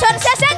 অবসর শেষে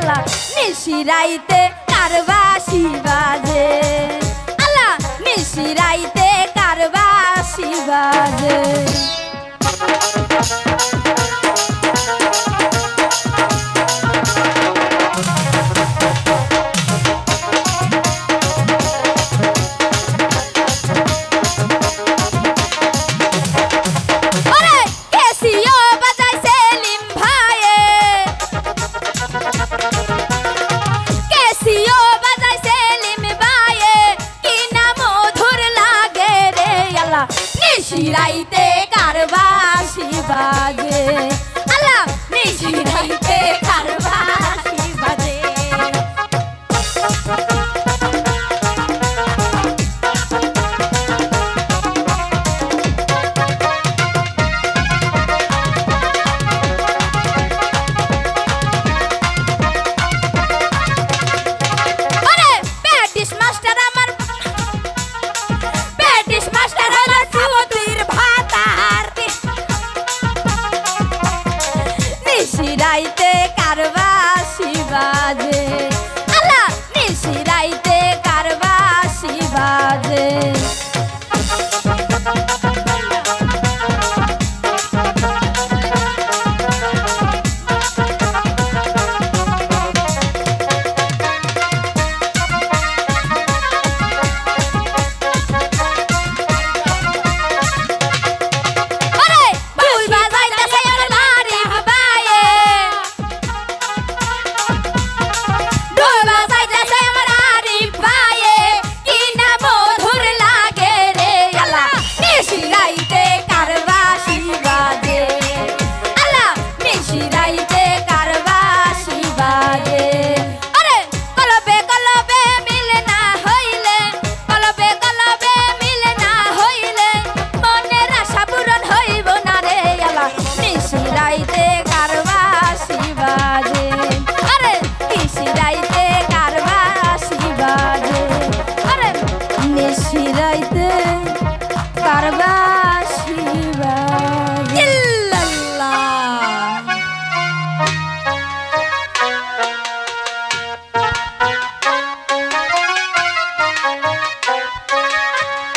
আলা নিশিরাইতে কারবাসি বাজে? আলা নিশিরাইতে কারবাসি বাজে? iraite 好